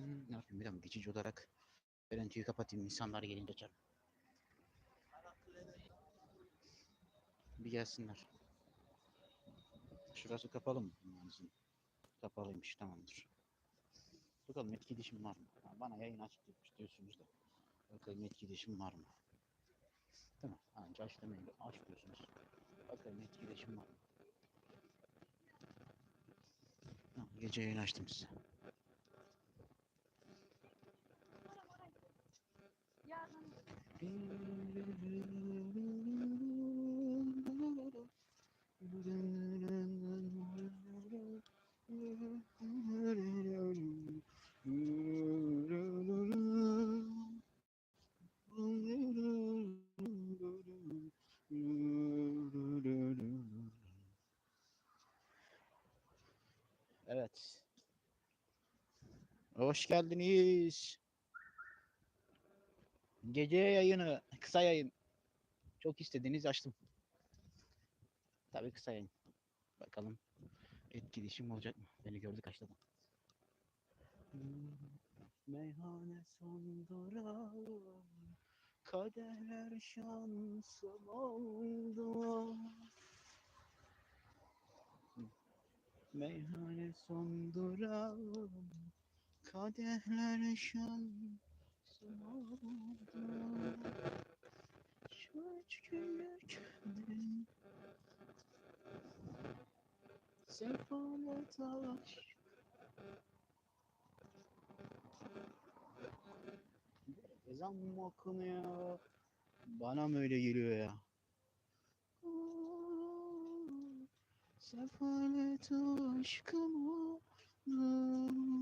Ne yapayım biliyor musun? Geçici olarak görüntüyü kapatayım. insanlar gelince açarım. Bir gelsinler. Şurası kapalı mı? Kapalıymış tamamdır. Bakalım etkileşim var mı? Bana yayın aç demiş diyorsunuz da. Bakalım etkileşim var mı? Mi? Anca aç demeyin. Aç diyorsunuz. Bakalım etkileşim var mı? Ha, gece yayın açtım size. Evet. Hoş geldiniz. Gece yayını, kısa yayın. Çok istediğiniz açtım. Tabii kısa yayın. Bakalım etkileşim olacak mı? Beni gördü kaçta da. Meyhane son durağım, kadehler şansım oldu. Meyhane son durağım, kadehler şansım. Şu üç günlük. Ezan mı okunuyor? Bana mı öyle geliyor ya? Sefalet aşkım oldu.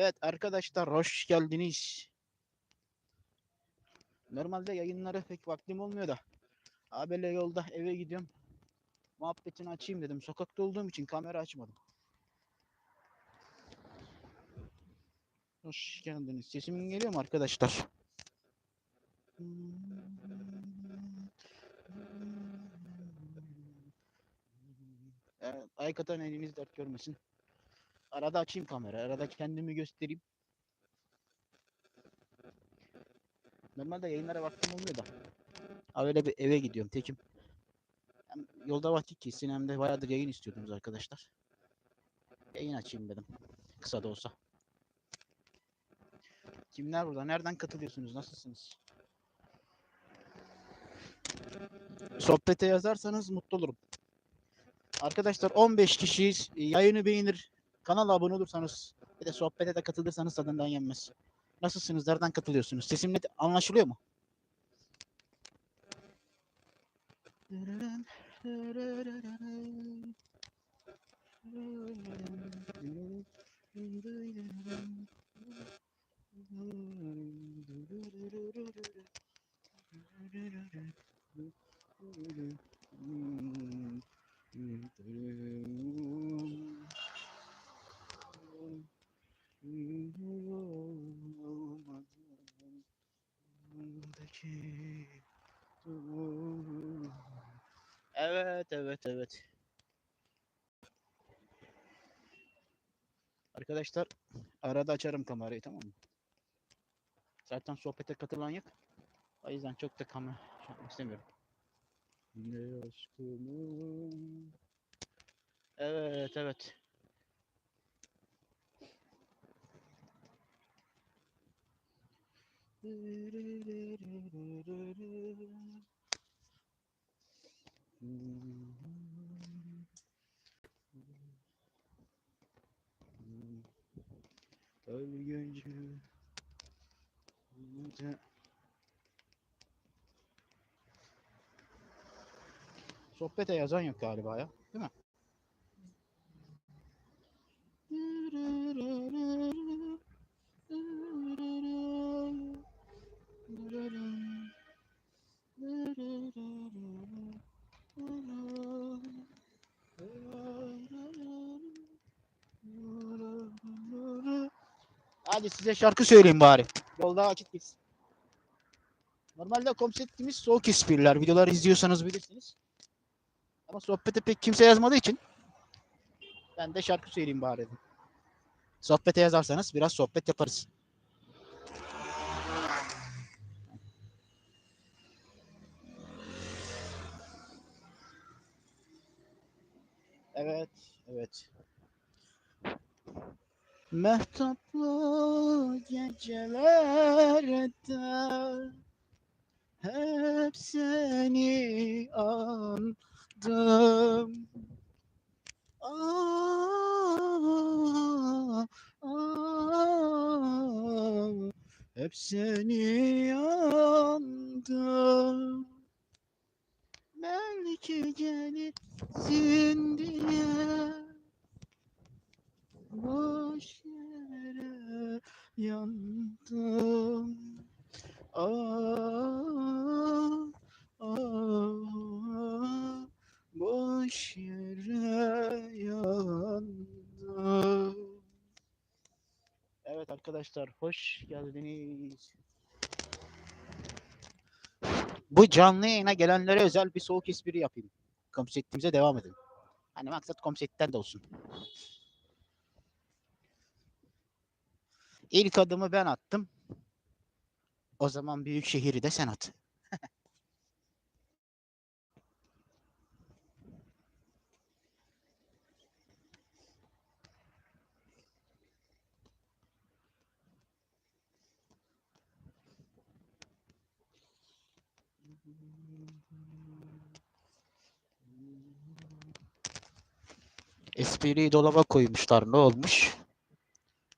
Evet arkadaşlar hoş geldiniz. Normalde yayınlara pek vaktim olmuyor da. Abiyle yolda eve gidiyorum. Muhabbetini açayım dedim. Sokakta olduğum için kamera açmadım. Hoş geldiniz. Sesimin geliyor mu arkadaşlar? Evet, Aykatan eliniz dert görmesin. Arada açayım kamera. Arada kendimi göstereyim. Normalde yayınlara vaktim olmuyor da. Öyle bir eve gidiyorum tekim. Hem yolda vakit geçsin hem de bayağıdır yayın istiyordunuz arkadaşlar. Yayın açayım dedim. Kısa da olsa. Kimler burada? Nereden katılıyorsunuz? Nasılsınız? Sohbete yazarsanız mutlu olurum. Arkadaşlar 15 kişiyiz. Yayını beğenir, kanala abone olursanız bir de sohbete de katılırsanız tadından yenmez. Nasılsınız? Nereden katılıyorsunuz? Sesim net anlaşılıyor mu? Evet, evet, evet. Arkadaşlar arada açarım kamerayı tamam mı? Zaten sohbete katılan yok. O yüzden çok da kamera şey yapmak istemiyorum. Ne aşkımı. Evet, evet. Ölgüncü Sohbete yazan yok galiba ya. Değil mi? Hadi size şarkı söyleyeyim bari. Yolda vakit geçsin. Normalde konseptimiz soğuk espriler. Videoları izliyorsanız bilirsiniz. Ama sohbete pek kimse yazmadığı için ben de şarkı söyleyeyim bari dedim. Sohbete yazarsanız biraz sohbet yaparız. Evet, evet. Mehtaplı gecelerde hep seni andım. Ah, ah, hep seni andım. Belki gelirsin diye boş yere yandım. Ah, ah, boş yere yandım. Evet arkadaşlar hoş geldiniz. Bu canlı yayına gelenlere özel bir soğuk espri yapayım. Konseptimize devam edelim. Hani maksat konseptten de olsun. İlk adımı ben attım. O zaman büyük şehri de sen at. Espriyi dolaba koymuşlar. Ne olmuş?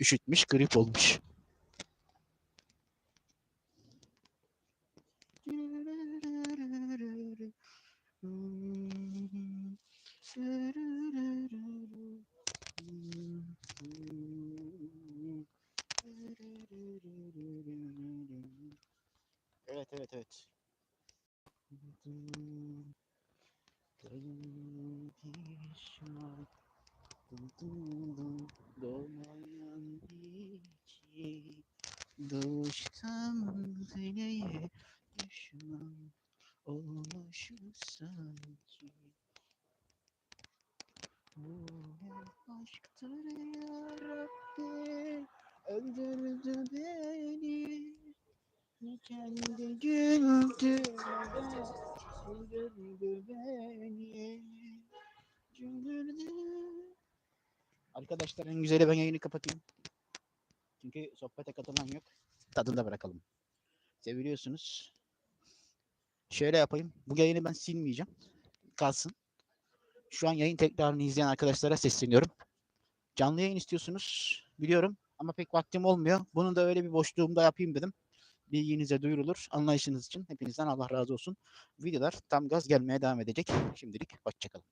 Üşütmüş, grip olmuş. aşktır yarabbi Öldürdü beni Kendi güldü Güldürdü beni Güldürdü Arkadaşlar en güzeli ben yayını kapatayım. Çünkü sohbete katılan yok. Tadında bırakalım. Seviliyorsunuz. Şöyle yapayım. Bu yayını ben silmeyeceğim. Kalsın. Şu an yayın tekrarını izleyen arkadaşlara sesleniyorum. Canlı yayın istiyorsunuz. Biliyorum ama pek vaktim olmuyor. Bunu da öyle bir boşluğumda yapayım dedim. Bilginize duyurulur. Anlayışınız için hepinizden Allah razı olsun. Videolar tam gaz gelmeye devam edecek. Şimdilik hoşçakalın.